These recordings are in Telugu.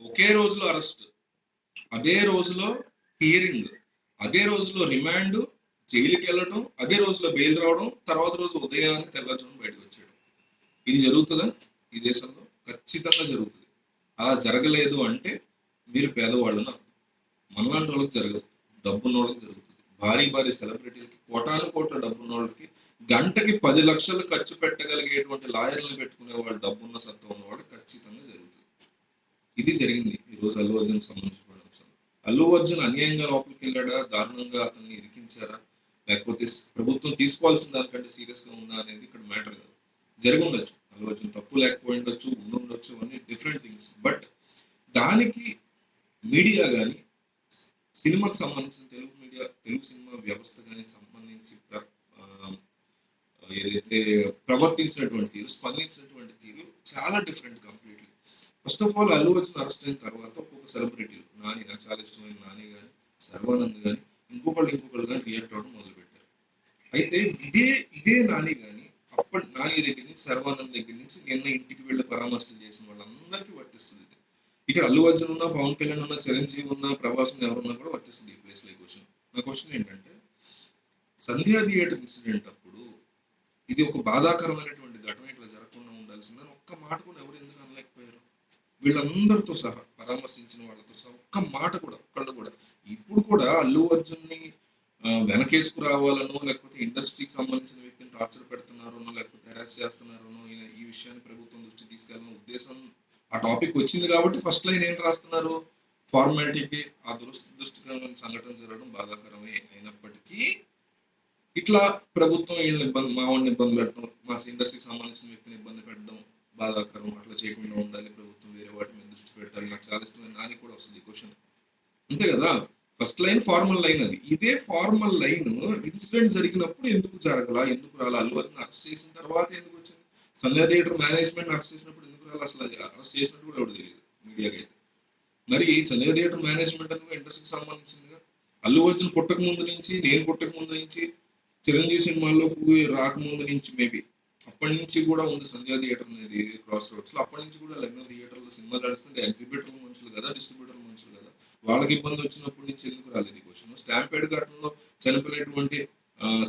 ఒకే రోజులో అరెస్ట్ అదే రోజులో హియరింగ్ అదే రోజులో రిమాండ్ జైలుకి వెళ్ళడం అదే రోజులో బెయిల్ రావడం తర్వాత రోజు ఉదయాన్నే తెల్లజోన్ బయటకు వచ్చేయడం. ఇది జరుగుతుందా? ఈ దేశంలో? ఖచ్చితంగా జరుగుతుంది. అలా జరగలేదు అంటే మీరు పేదవాళ్ళున మనలాంటి వాళ్ళకి జరగదు. డబ్బున్న వాళ్ళకి జరుగుతుంది. భారీ భారీ సెలబ్రిటీలకి కోటాను కోట్ల డబ్బున్న వాళ్ళకి గంటకి పది లక్షలు ఖర్చు పెట్టగలిగేటువంటి లాయర్లను పెట్టుకునే వాళ్ళు డబ్బున్న సత్తా ఉన్నవాడు ఖచ్చితంగా జరుగుతుంది. ఇది జరిగింది. ఈ రోజు అల్లు అర్జున్ సంబంధించిన అల్లు అర్జున్ అన్యాయంగా లోపలికి వెళ్ళాడా? దారుణంగా అతన్ని ఇరికించారా? లేకపోతే ప్రభుత్వం తీసుకోవాల్సిన దానికంటే సీరియస్గా ఉందా అనేది ఇక్కడ మ్యాటర్ కాదు. జరిగి ఉండొచ్చు. అల్లు అర్జున్ తప్పు లేకపోయి ఉండొచ్చు ఉండి ఉండొచ్చు అన్ని డిఫరెంట్ థింగ్స్. బట్ దానికి మీడియా కానీ సినిమాకు సంబంధించిన తెలుగు మీడియా తెలుగు సినిమా వ్యవస్థ కానీ సంబంధించి ఏదైతే ప్రవర్తించినటువంటి తీరు స్పందించినటువంటి తీరు చాలా different completely first of all Allu Arjun arrest అయిన తర్వాత ఒక్కొక్క సెలబ్రిటీలు నాని నాకు చాలా ఇష్టమైన నాని కానీ సర్వానంద్ కానీ ఇంకొకళ్ళు ఇంకొకళ్ళు కానీ రియాక్ట్ అవ్వడం మొదలు పెట్టారు అయితే ఇదే ఇదే నాని కానీ అప్పటి నాని దగ్గర నుంచి సర్వానంద్ దగ్గర నుంచి నిన్న ఇంటికి వెళ్ళి పరామర్శలు చేసిన వాళ్ళందరికీ వర్తిస్తుంది ఇది. ఇక్కడ అల్లు అర్జున్ ఉన్నా పవన్ కళ్యాణ్ ఉన్నా చిరంజీవి ఉన్నా ప్రభాసం ఎవరున్నా కూడా వర్తిస్తుంది ఈ ప్లేస్లో ఈ క్వశ్చన్ నా క్వశ్చన్ ఏంటంటే సంధ్యా థియేటర్ ఇన్సిడెంట్ అప్పుడు ఇది ఒక బాధాకరమైనటువంటి ఘటన ఇట్లా జరగకుండా ఉండాల్సిందని ఒక్క మాట కూడా ఎవరు ఎందుకు అనలేకపోయారు? వీళ్ళందరితో సహా పరామర్శించిన వాళ్ళతో సహా ఒక్క మాట కూడా ఒక్కళ్ళు కూడా. ఇప్పుడు కూడా అల్లు అర్జున్ని ఆ, వెనకేసుకు రావాలనో లేకపోతే ఇండస్ట్రీకి సంబంధించిన వ్యక్తిని టార్చర్ పెడుతున్నారనో లేకపోతే హెరాస్ చేస్తున్నారనో ఈ- ఈ విషయాన్ని ప్రభుత్వం దృష్టి తీసుకెళ్ళిన ఉద్దేశం ఆ టాపిక్ వచ్చింది కాబట్టి ఫస్ట్ లైన్ ఏం రాస్తున్నారు? ఫార్మాలిటీకి ఆ దురదృష్టకరమైన సంఘటన జరగడం బాధాకరమే అయినప్పటికీ ఇట్లా ప్రభుత్వం వీళ్ళని ఇబ్బంది మా వాడిని ఇబ్బంది పెట్టడం మా ఇండస్ట్రీకి సంబంధించిన వ్యక్తిని ఇబ్బంది పెట్టడం బాధాకరం అట్లా చేయకుండా ఉండాలి ప్రభుత్వం వేరే వాటి మీద దృష్టి పెడతారు. నాకు చాలా ఇష్టమైన నాని కూడా వస్తుంది క్వశ్చన్ అంతే కదా? ఫస్ట్ లైన్ ఫార్మల్ లైన్ అది. ఇదే ఫార్మల్ లైన్ ఇన్సిడెంట్ జరిగినప్పుడు ఎందుకు జరగలా ఎందుకు రాలా? అల్లు అర్జున్ అరెస్ట్ చేసిన తర్వాత ఎందుకు వచ్చింది? సంధ్యా థియేటర్ మేనేజ్మెంట్ అరెస్ట్ చేసినప్పుడు ఎందుకు రాలా? అసలు అరెస్ట్ చేసినట్టు కూడా ఎవరు తెలియదు మీడియాకి అయితే. మరి సంధ్యా థియేటర్ మేనేజ్మెంట్ అనేది ఇండస్ట్రీకి సంబంధించిందిగా? అల్లు అర్జున్ పుట్టక ముందు నుంచి నేను పుట్టక ముందు నుంచి చిరంజీవి సినిమాల్లోకి రాకముందు నుంచి మేబీ అప్పటి నుంచి కూడా ఉంది సంధ్యా థియేటర్ అనేది క్రాస్ రోడ్స్లో. అప్పటి నుంచి కూడా లగ్న థియేటర్లో సినిమా నడుస్తుంటే ఎగ్జిబిటర్ మనుషులు కదా డిస్ట్రిబ్యూటర్ మనుషులు కదా. వాళ్ళకి ఇబ్బంది వచ్చినప్పటి నుంచి ఎందుకు రాలేదు క్వశ్చన్ స్టాంపేడ్ ఘటనలో చనిపోయినటువంటి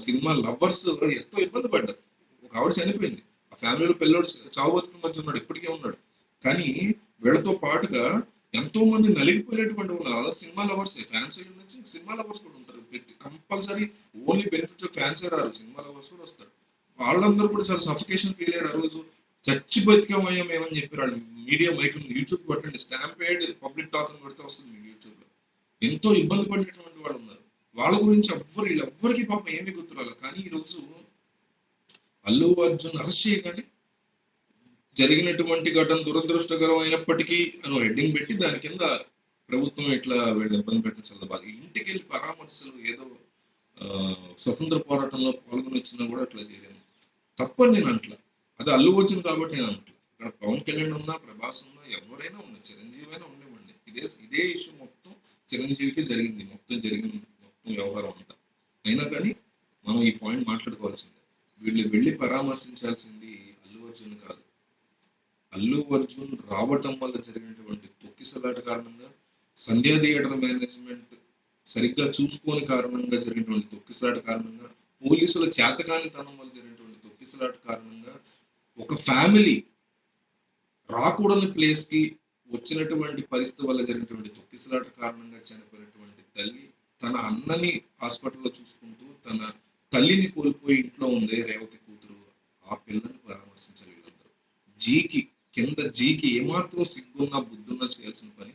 సినిమా లవర్స్ ఎంతో ఇబ్బంది పడ్డారు. ఒక ఆవిడ చనిపోయింది. ఆ ఫ్యామిలీలో పిల్లోడు చావబతుకుల మధ్య ఉన్నాడు ఇప్పటికే ఉన్నాడు. కానీ వీళ్ళతో పాటుగా ఎంతో మంది నలిగిపోయినటువంటి ఉన్నారు సినిమా లవర్స్ ఫ్యాన్స్ నుంచి సినిమా లవర్స్ కూడా ఉంటారు. Compulsory only benefits of fans రారు సినిమా లవర్స్ కూడా వస్తారు. వాళ్ళందరూ కూడా చాలా సఫికేషన్ ఫీల్ అయ్యారు ఆ రోజు. చచ్చి బతికమయ్యాం ఏమని చెప్పారు వాళ్ళు. మీడియా మైక్ యూట్యూబ్ కొట్టండి స్టాంపేడ్ పబ్లిక్ టాక్ అని కొడితే వస్తుంది మీకు యూట్యూబ్లో. ఎంతో ఇబ్బంది పడినటువంటి వాళ్ళు ఉన్నారు. వాళ్ళ గురించి ఎవ్వరు వీళ్ళెవ్వరికి పాపం ఏమీ గుర్తురాలి కానీ ఈ రోజు అల్లు అర్జున్ అరెస్ట్ చేయగానే జరిగినటువంటి ఘటన దురదృష్టకరం అయినప్పటికీ అని హెడ్డింగ్ పెట్టి దాని కింద ప్రభుత్వం ఇట్లా వీళ్ళు ఇబ్బంది పెట్టడం చాలా బాధ ఇంటికి వెళ్ళి పరామర్శలు ఏదో స్వతంత్ర పోరాటంలో పాల్గొని వచ్చినా కూడా అట్లా చేయలేము. తప్పని నేను అంటలా. అది అల్లు అర్జున్ కాబట్టి నేను అంటలా. ఇక్కడ పవన్ కళ్యాణ్ ఉన్నా ప్రభాస్ ఉన్నా ఎవరైనా ఉన్నా చిరంజీవి అయినా ఉండేవండి ఇదే ఇదే ఇష్యూ మొత్తం చిరంజీవికి జరిగింది. మొత్తం జరిగిన మొత్తం వ్యవహారం అంతా. అయినా కానీ మనం ఈ పాయింట్ మాట్లాడుకోవాల్సిందే. వీళ్ళు వెళ్ళి పరామర్శించాల్సింది అల్లు అర్జున్ కాదు. అల్లు అర్జున్ రావటం వల్ల జరిగినటువంటి తొక్కిసలాట కారణంగా సంధ్యా థియేటర్ మేనేజ్మెంట్ సరిగ్గా చూసుకోని కారణంగా జరిగినటువంటి తొక్కిసలాట కారణంగా పోలీసుల చేతకానితనం వల్ల జరిగినటువంటి తొక్కిసలాట కారణంగా ఒక ఫ్యామిలీ రాకూడని ప్లేస్కి వచ్చినటువంటి పరిస్థితి వల్ల జరిగినటువంటి తొక్కిసలాట కారణంగా చనిపోయినటువంటి తల్లి తన అన్నని హాస్పిటల్లో చూసుకుంటూ తన తల్లిని కోల్పోయి ఇంట్లో ఉండే రేవతి కూతురు ఆ పిల్లని పరామర్శించాలి వీళ్ళందరూ. జీకి కింద జీకి ఏమాత్రం సిగ్గున్నా బుద్ధున్నా చేయాల్సిన పని